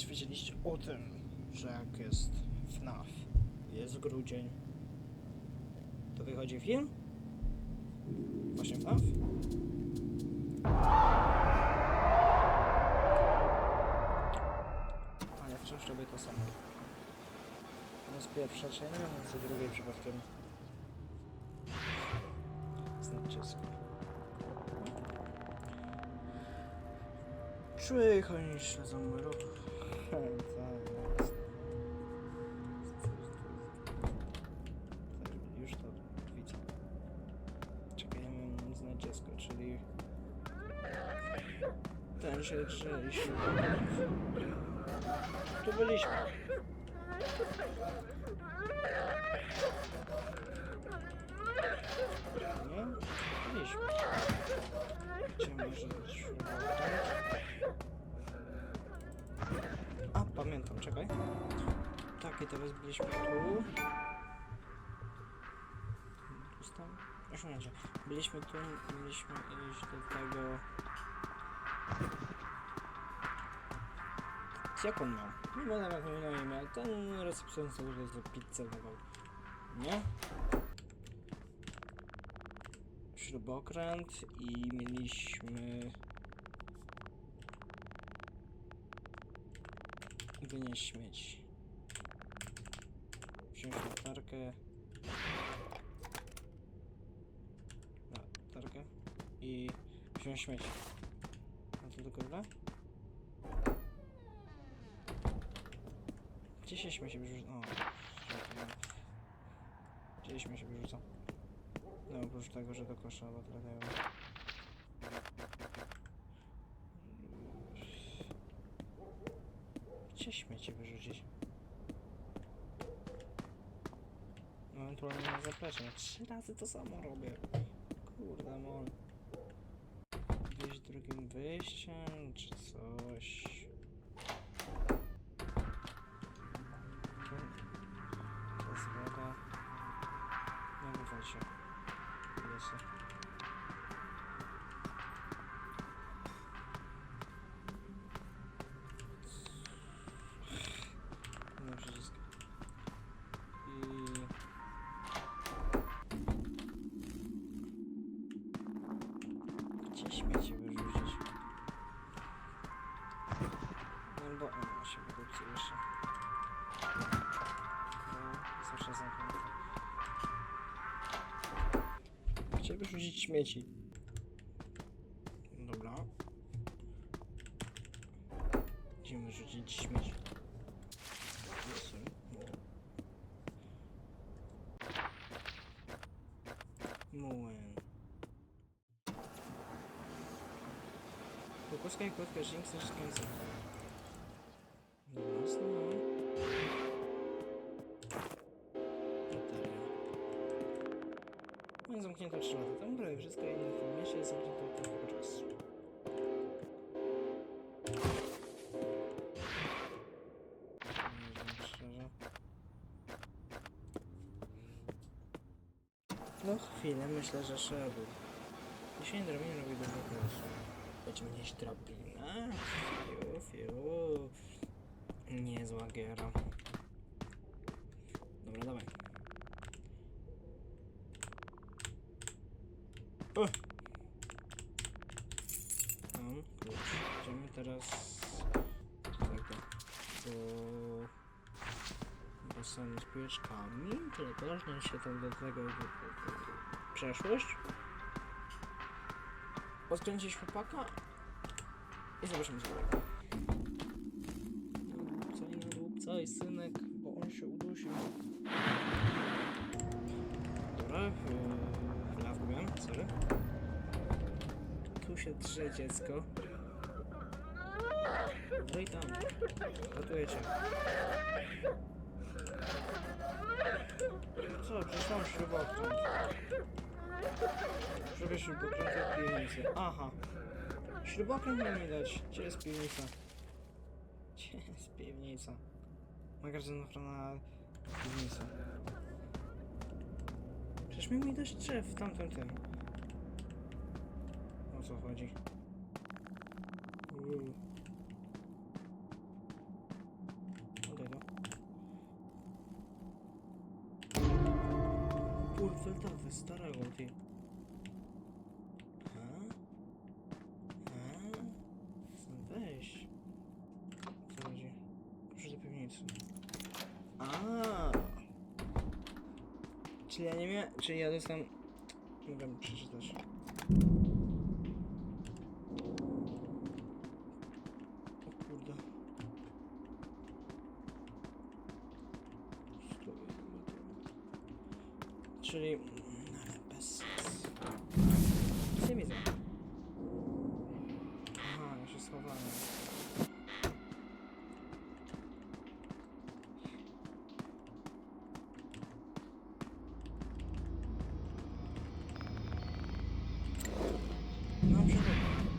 Czy wiedzieliście o tym, że jak jest FNAF, jest grudzień, to wychodzi film? Właśnie FNAF? A ja wciąż robię to samo. To jest pierwsza część, a z drugiej przypadkiem znaczysko. Cicho, nie śledzą mój ruch. Tak, jest. Już to widzę. Czekaj, ja mam znaczysko, czyli ten się drżeliśmy. Tu byliśmy. Nie? Byliśmy. Gdzie może być pamiętam, czekaj. Tak, i teraz byliśmy tu. Ustaw. Osiągnięcie. Byliśmy tu, mieliśmy iść do tego... Jak on miał? Nie będę jak miał na imię. Ten recepcjonista, który za pizzę dawał. Nie? Śrubokręt i mieliśmy... Wynieść śmieci. Wziąć latarkę. Latarkę. I wziąć śmieci. A to tylko tyle? Gdzie się śmieci wyrzuca? O, Gdzie śmieci wyrzuca? No oprócz tego, że do kosza, bo trafiają. Gdzie śmieci wyrzucić? No ewentualnie na zaplecze. Ja trzy razy to samo robię. Kurde mol. Wyjść drugim wyjściem, czy coś. No bo ona się wydupcy jeszcze. No, zawsze zamknięte. Gdzie wyrzucić śmieci? Dobra. Gdzie wyrzucić śmieci? Młyn. Kukuska i kotka Jinx też No chwilę, myślę, że szedł. Dzisiaj drabina robi dużo głosu. Będziemy mieć drabinę? Fiu, fiu. Niezła giera. Dobra, dawaj. O! Tam, klucz. Idziemy teraz tego, do basenu z piłeczkami, teleportnąć się tam do tego, przeszłość. Odkręcić chłopaka i zobaczymy co dalej. I na dupca i synek, bo on się udusił. Dobra, yy, ja wgubiłem, sorry. Tu się drze dziecko. No i tam. Ratuję cię. Co, przecież mam śrubokręt. Żeby śrubokręt w piwnicy. Aha. Śrubokręt miał mi dać. Gdzie jest piwnica? Gdzie jest piwnica? Magazynowrona piwnica. Przecież miał mi dać drzew w tamtym tym. O co chodzi? Uuu. Feltowy, starego ty. A? A? Stąd Weź. Co chodzi? Proszę do piwnicy. A. Czyli ja nie miałem... Czyli ja dostałem... Mogę przeczytać. O kurde. Stój, Czyli... Ale bez nie widzę. Aha, ja się schowałem. Mam przewodnik.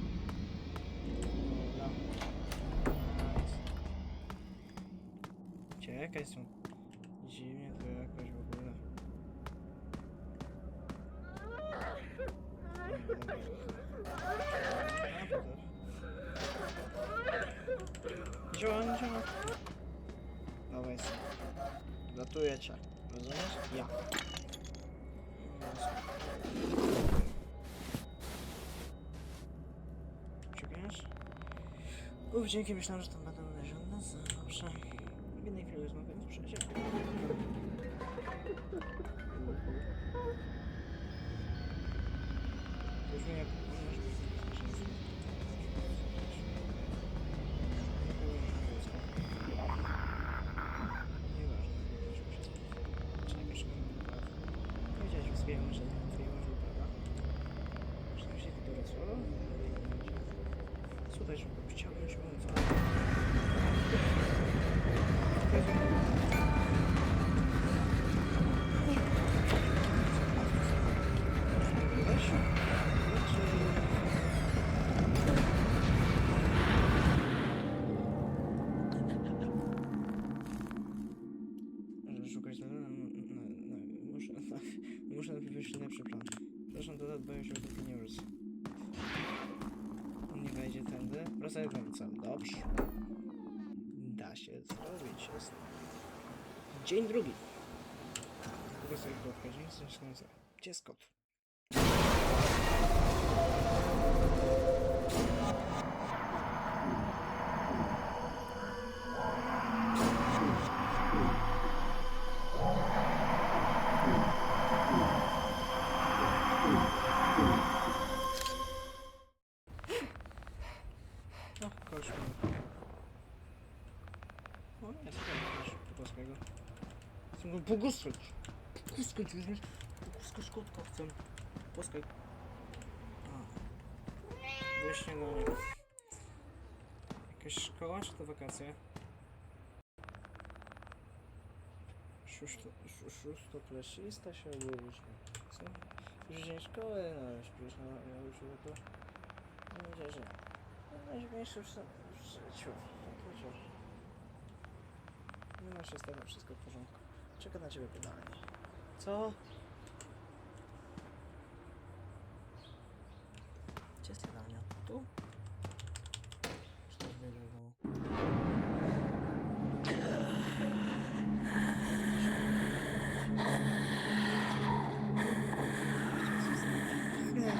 Cię. Rozumiesz? Ja. Czekasz? Uf, dzięki, myślałem, że tam będą leżące. Dobrze. W jednej chwili rozmawiam z przyjacielem. Już nie Powiedziałeś do cel. Dobrze. Da się zrobić. Jest. Dzień drugi. Sobie kropkę. Dzień zaczynający. Gdzie jest kot? Pogłaskać. Pogłaskać, rozumiesz? Pogłaskać kotka chcę. Wyśnie na niego. Jakaś szkoła, czy to wakacje? Szósto, szó- szóstoklasista się obudzić. Co? Już dzień szkoły, no śpisz, no ja już to... Mam nadzieję, że... Najważniejsze w życiu. Tak życiu. Mimo się z tego wszystko w porządku. Czeka na ciebie pytanie. Co? Gdzie jest jadalnia? Tu? Czy to jest wylewało? Nie.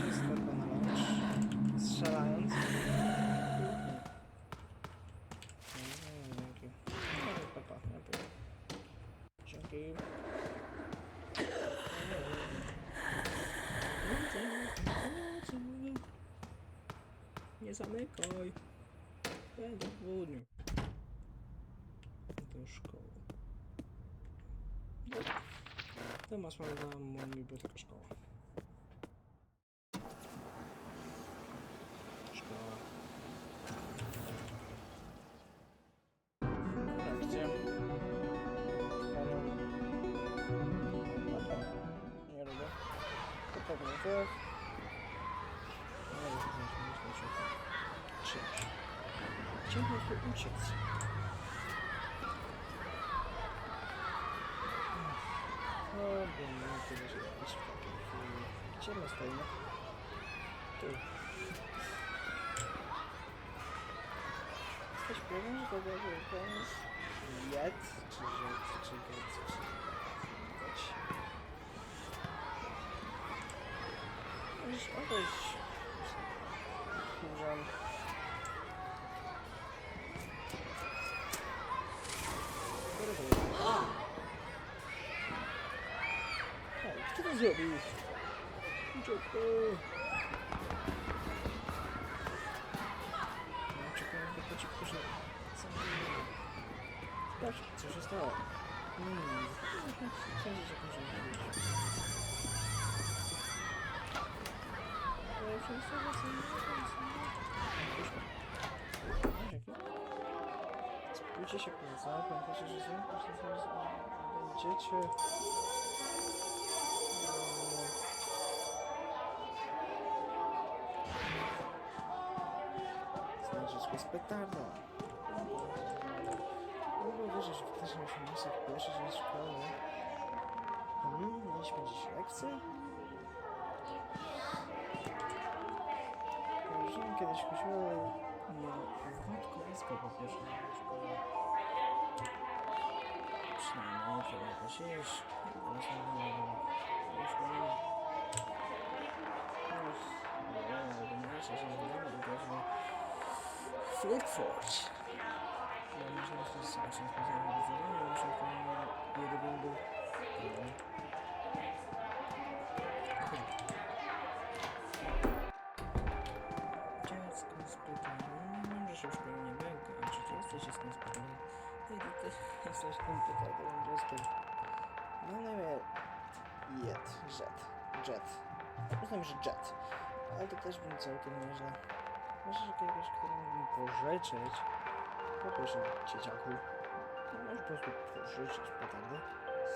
Czysto na lunch. Strzelając. Nie, dzięki. No, papa, ja pójdę. Dzięki. Nie zamykaj. Będę w południu. Do szkoły. Temat mam na moją bibliotekę szkoła. Szkoła. My stoimy? Tu. Jesteś pewien, że to pomysł? Jet, czy jet, czy get, czy get? Możesz odejść. Chmurzan. Który to jest? Kto to zrobił? Uciekł. No, do po cichu, że... co Sprawdź, co się stało. Hmm, sądzę, że może być. To. Spójrzcie się poza, pamiętajcie, że są będziecie... Petardą. Nie było wierzyć, że faktycznie musimy miejsce w pierwszy dzień szkoły. Hmm, mieliśmy dziś lekcję? Kojarzyłem kiedyś chodziło wątkowisko po pierwszym dniu szkoły. Przynajmniej trzeba jakoś iść. Teraz nie wiem, już nie wiem. No, nie wiem, albo nie się też Flipfort. Ja myślę, że to jest znacznie jeden był. Dziecko spytane, że się już pewnie nie będę. A czy ty jesteś dzieckiem spytane? Ty, ty, ty jesteś tym pytanym dzieckiem. No na imię Jet, Jet, Jet. Uznam, że Jet. Ale to też bym całkiem nieźle. Może jakiegoś, któremu mógłbym pożyczyć. Po pierwsze, dzieciaku. No może po prostu pożyczyć petardy.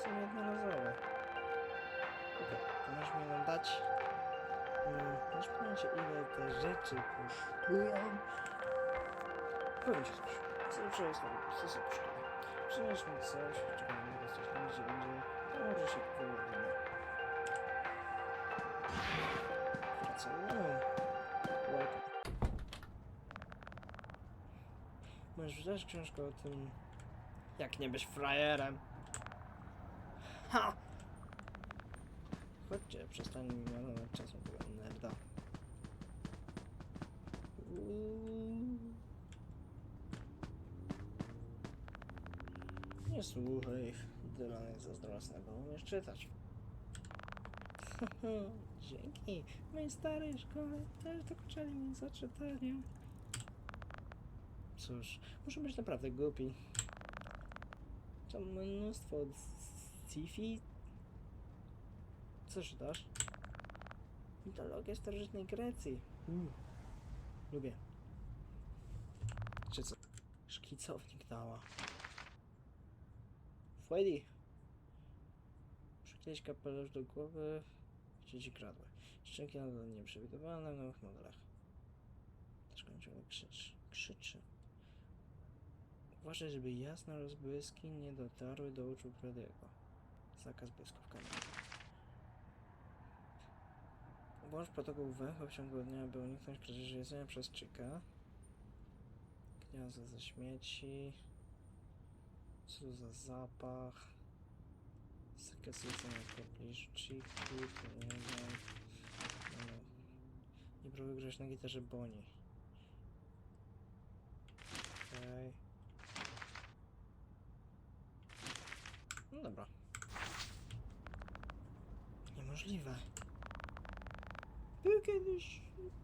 Są jednorazowe. Okej, to możesz mi nam dać. Mm, masz pojęcie, ile te rzeczy kosztują? Powiem ci coś. Zawsze jest na sesja po szkole. Przynieś mi coś, czego nie mogę coś tam gdzie Wydać książkę o tym, jak nie być frajerem. Ha! Chodźcie, przestań mi marnować czasem tego nerda. Nie słuchaj Dylan jest zazdrosny, bo umiesz czytać. Dzięki. Mojej starej szkole też dokuczali mnie za czytanie. Cóż, muszę być naprawdę głupi. To mnóstwo sci-fi. Co czytasz? Mitologia starożytnej Grecji. Mm. Lubię. Czy co? Szkicownik dała. Freddy. Przykleić kapelusz do głowy. Dzieci kradły. Szczęki nadal nieprzewidywalne w nowych modelach. Też ciągle krzyczy. krzyczy. Uważaj, żeby jasne rozbłyski nie dotarły do oczu Freddy'ego. Zakaz błyskówkami. Włącz protokół węchu w ciągu dnia, by uniknąć kradzieży jedzenia przez czyka. Gniazdo ze śmieci. Co za zapach. Zakaz jedzenia w pobliżu chiki, to nie wiem. No. Nie próbuj grać na gitarze Boni. Okej. No dobra. Niemożliwe. Był kiedyś...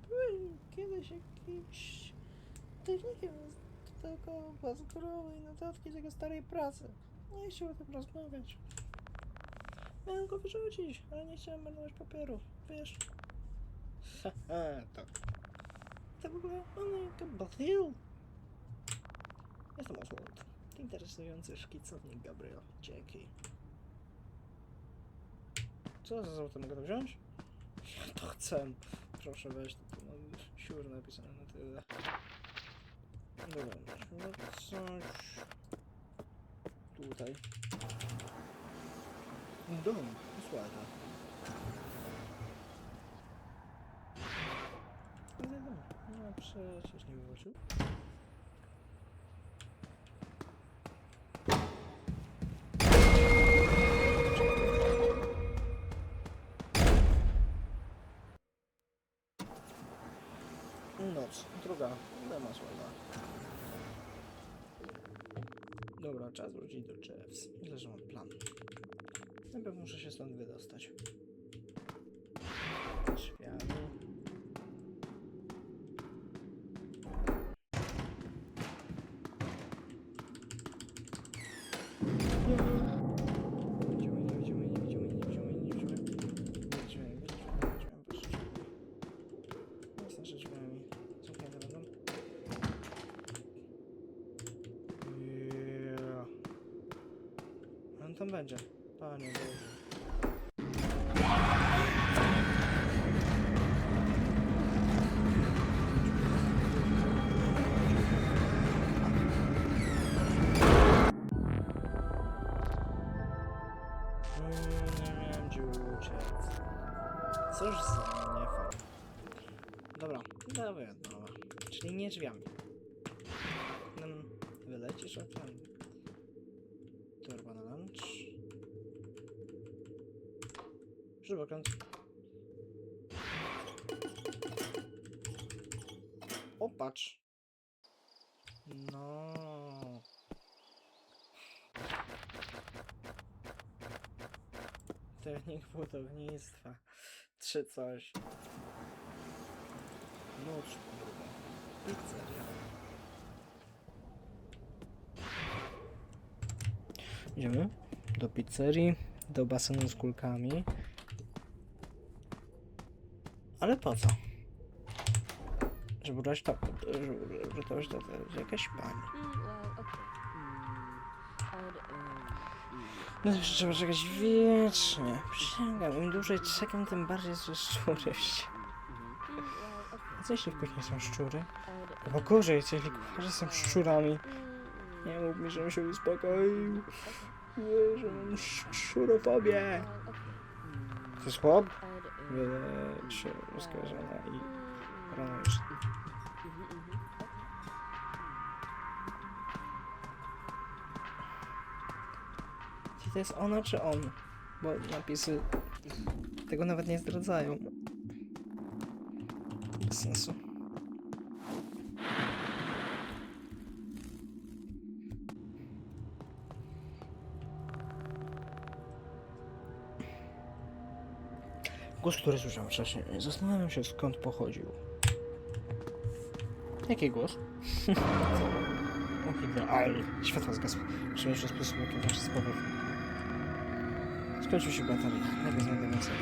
Byłem kiedyś jakimś... Technikiem z tego bazgrowej notatki z jego starej pracy. Nie chciał o tym rozmawiać. Miałem go wyrzucić, ale nie chciałem marnować papieru. Wiesz? Haha, tak. To w ogóle on jak. Jestem Oswald. Interesujący szkicownik Gabriel. Dzięki. Co za złoto mogę to wziąć? Ja to chcę. Proszę weź to. tu Mam siur napisane na tyle. Dobra, no coś... Tutaj. Dom, posłuchaj. No, no przecież nie wywrócił. Druga, dama słaba. Dobra, czas wrócić do Jeffs. Myślę, że mam plan. Najpierw muszę się stąd wydostać. Tam będzie. Panie Boże. Mm. Cóż za. Dobra, dawaj od nowa. Czyli nie drzwiami. Nam wylecisz o ten. Torba Żywokręt. Opatrz. No. Technik budownictwa. Czy coś. Nóż. Pizzeria. Idziemy do pizzerii, do basenu z kulkami. Ale po co? Żeby brać to, żeby to, to jest jakaś pani. Mm, okay. Mm, I'd, um, No zawsze trzeba czekać wiecznie. Przysięgam, im dłużej czekam, tym bardziej szczury się. mm, co jeśli w kuchni są szczury? Albo gorzej, jeśli kucharze są szczurami? Nie mów mi, żebym się uspokoił. Nie, że mam szczurofobię. To jest chłop? Się rozkojarzona i mhm, okay. Czy to jest ona czy on? Bo napisy tego nawet nie zdradzają. Bez sensu. Głos, który słyszałem wcześniej. Zastanawiam się skąd pochodził. Jaki głos? Idealnie. Światło zgasło. Przynajmniej w sposób, jaki nasz spowodował. Skończył się bateria. Lepiej znajdę więcej.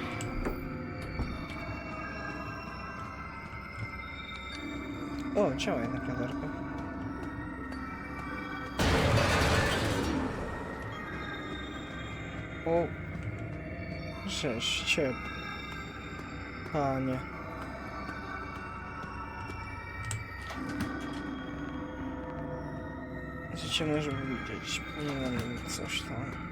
O, działa jednak latarka. O. Cześć, ciep. Panie. Życie może widzieć. Powinienem coś tam.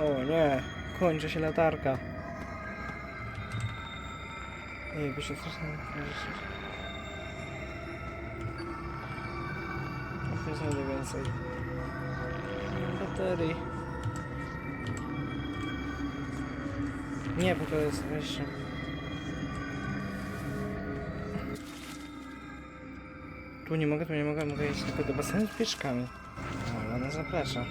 O nie, kończy się latarka. Ej, by się powiedzieć. Nie więcej. Baterii. Nie, bo to jest jeszcze... Tu nie mogę, tu nie mogę, mogę iść tylko do basenu z pieczkami. O, ale ona zaprasza.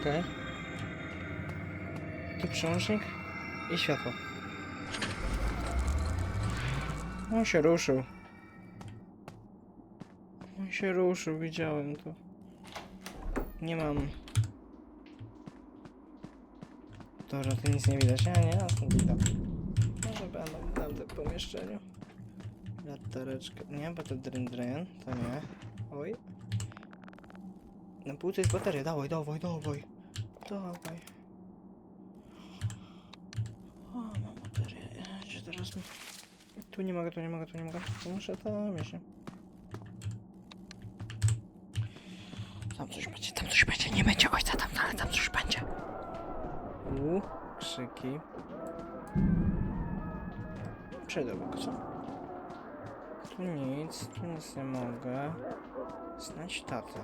Okej. Tu przełącznik i światło. On się ruszył. Się ruszył, widziałem to. Nie mam. Dobra, tu nic nie widać. Ja nie, ja stąd widać. Może będą w tamtym pomieszczeniu. Latareczka. Nie, bo to dryn to nie. Oj. Na półce jest bateria, dawaj, dawaj, dawaj. Dawaj. O, mam baterię. Gdzie teraz. Tu nie mogę, tu nie mogę, tu nie mogę. Muszę tam jeszcze. Tam coś będzie, tam coś będzie. Nie będzie ojca tam, ale tam coś będzie. U, krzyki. Co? Tu nic, tu nic nie mogę. Znajdź tatę.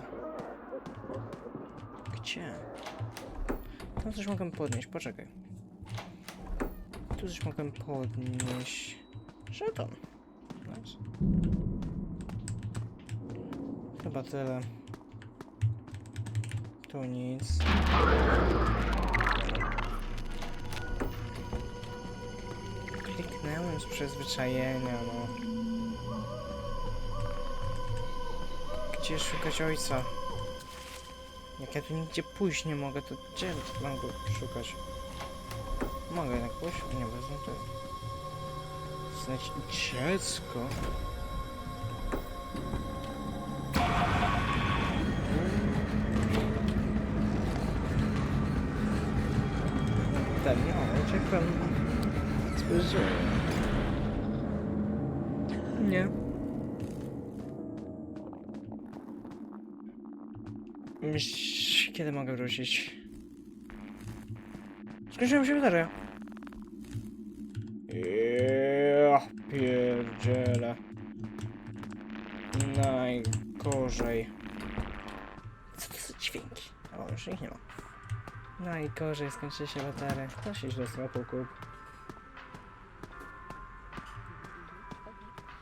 Gdzie? Tam coś mogę podnieść, poczekaj. Tu coś mogę podnieść. Żeton. Nice. Chyba tyle. Tu nic. Kliknąłem z przyzwyczajenia, no. Gdzie szukać ojca? Jak ja tu nigdzie pójść nie mogę, to gdzie mam go szukać? Mogę jednak pójść? Nie, wezmę to. Znajdź dziecko. Kiedy mogę wrócić? Skończyłem się bateria. Ja pierdziele. Najgorzej. Co to za dźwięki? O, już ich nie ma. Najgorzej, skończy się bateria. Ktoś źle słapał kup.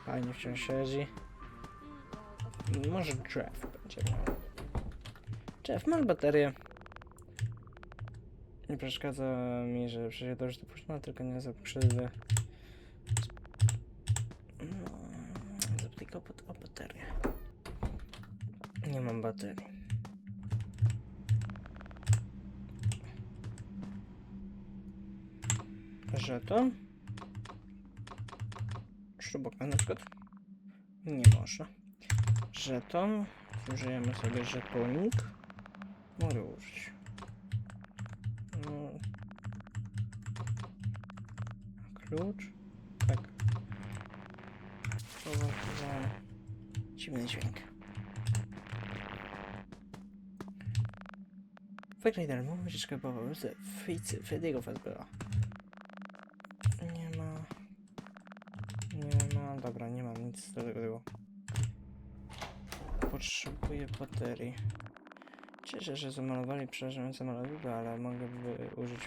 Fajnie wciąż siedzi. Może Jeff będzie miał. Jeff, masz baterię. Nie przeszkadza mi, że przecież to już dopuszczone, tylko nie za krzywdę. No, zapytaj go pod- o baterię. Nie mam baterii. Żeton? Śrubaka na przykład? Nie można. Żeton. Użyjemy sobie żetonik. Mogę użyć. No. Klucz. Tak. Połączone. Dziwny dźwięk. Wygraj darmo, wycieczkę po z Ficy, Frediego Fazbera. Nie ma... Nie ma... Dobra, nie mam nic do tego. Potrzebuję baterii. Cieszę że zamalowali przeżywające malowidła, ale mogę by użyć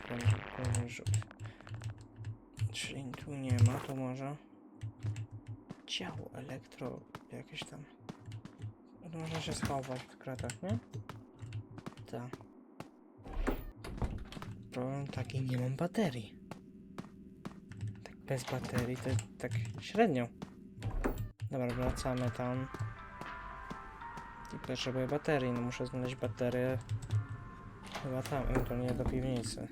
rzut. Czyli tu nie ma, to może... Ciało elektro... jakieś tam... Można się schować w kratach, nie? Tak. Problem taki, nie mam baterii. Tak bez baterii to tak średnio. Dobra, wracamy tam. I potrzebuję baterii, no muszę znaleźć baterię. Chyba tam, ewentualnie do piwnicy.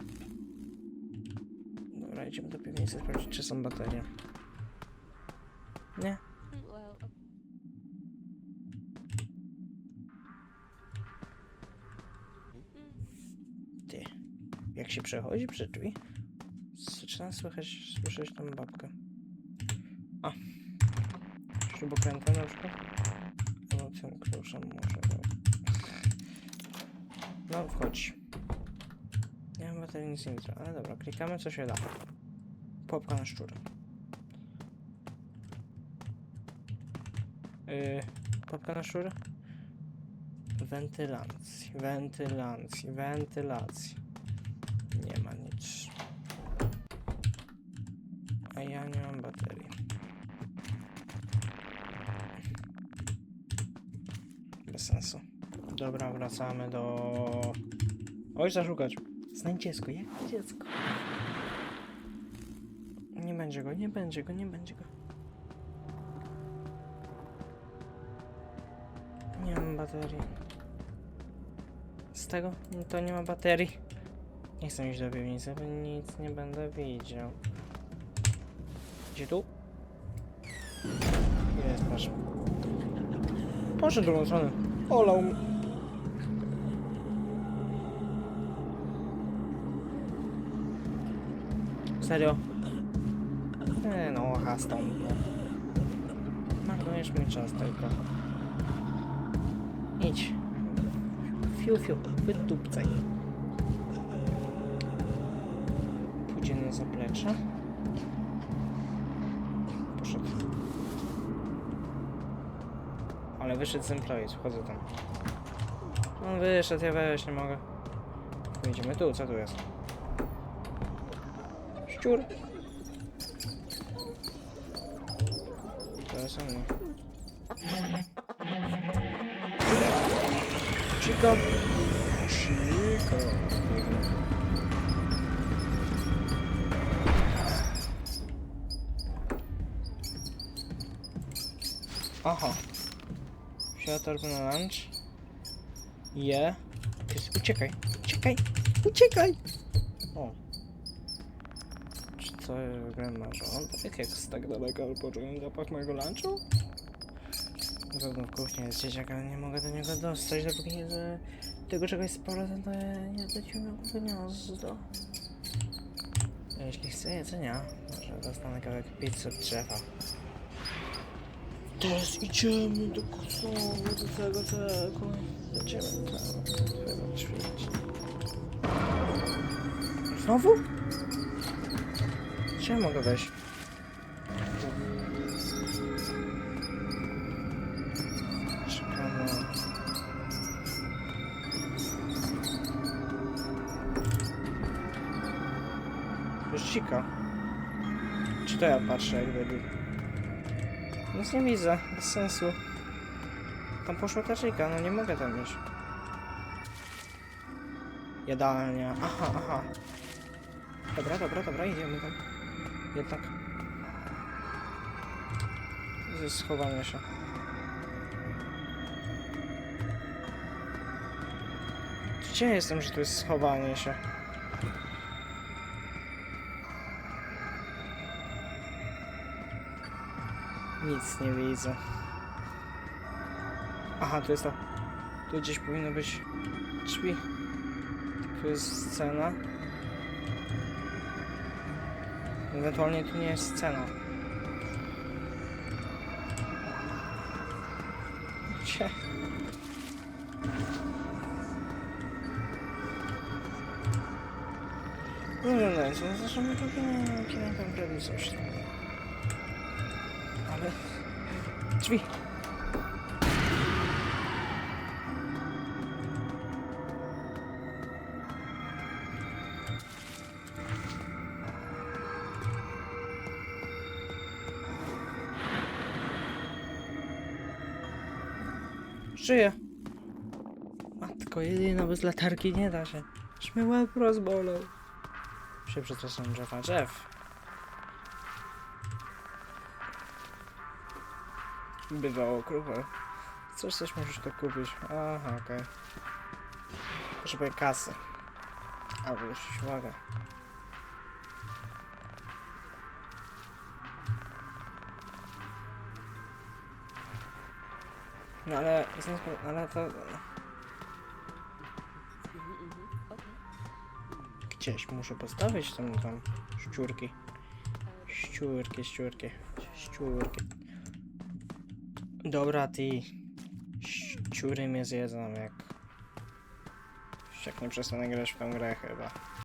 Dobra, idziemy do piwnicy sprawdzić, czy są baterie. Nie? Ty. Jak się przechodzi przez drzwi, zaczyna słychać, słyszeć tam babkę. A. Śrubokrętem na przykład? Tym kluczem może. No, wchodź. Nie mam baterii, nic nie widzę, ale dobra, klikamy co się da. Popka na szczurę. Yy, popka na szczurę? Wentylacji, wentylacji, wentylacji. Nie ma nic. A ja nie mam baterii. Bez sensu. Dobra, wracamy do... Ojca szukać. Znajdź dziecko, jak dziecko? Nie będzie go, nie będzie go, nie będzie go. Nie mam baterii. Z tego? No to nie ma baterii. Nie chcę iść do piwnicy, bo nic nie będę widział. Gdzie tu? Jest, patrz. Poszedł drugą stronę. Olał m- Serio? Nie no, stąd. No. Marnujesz mi czas tylko. Idź. Fiu, fiu, wydupcaj. Pójdzie na zaplecze. Poszedł. Ale wyszedł z employees, wchodzę tam. On wyszedł, ja wejść nie mogę. Idziemy tu, co tu jest? textura. Então essa não. Chica. Chica. Aha. Shelter na lunch. Yeah. Uciekaj, uciekaj, uciekaj! O. Czy to wygląda żołądek? Jak z tak daleka poczułem zapach mojego lunchu? Na pewno w kuchni jest dzieciak, ale nie mogę do niego dostać, dopóki nie z tego czegoś z powrotem, to ja nie zleciłem go gniazdo. Jeśli chcę jedzenia, może dostanę kawałek pizzy od drzewa. Teraz idziemy do kosowu, do tego, tego. Idziemy tam, do tego ćwiczyć. Znowu? Gdzie ja mogę wejść? Czekamy. Już cika. Czy to ja patrzę jak debil? Nic nie widzę, bez sensu. Tam poszła ta szyjka, no nie mogę tam iść. Jadalnia, aha, aha. Dobra, dobra, dobra, idziemy tam. Jednak. Ze się. Gdzie jestem, że tu jest schowanie się? Nic nie widzę. Aha, tu jest to. Tu gdzieś powinno być drzwi. Tu jest scena. Ewentualnie tu nie jest scena. Gdzie? No wiem, no zresztą my tu nie kieruję konkretnie coś tam. Ale... Drzwi! Żyję! Matko, jedyna bez latarki nie da się. Mnie łeb rozbolał. Się przestraszyłem drzewa. Jeff! Bywało krupę. Coś, coś musisz to kupić. Aha, okej. Potrzebuję kasy. Albo już uwagę. No ale, ale to... Gdzieś muszę postawić tam, tam szczurki. Szczurki, szczurki, szczurki. Dobra, ty. Szczury mnie zjedzą jak... Jak nie przestanę grać w tę grę chyba.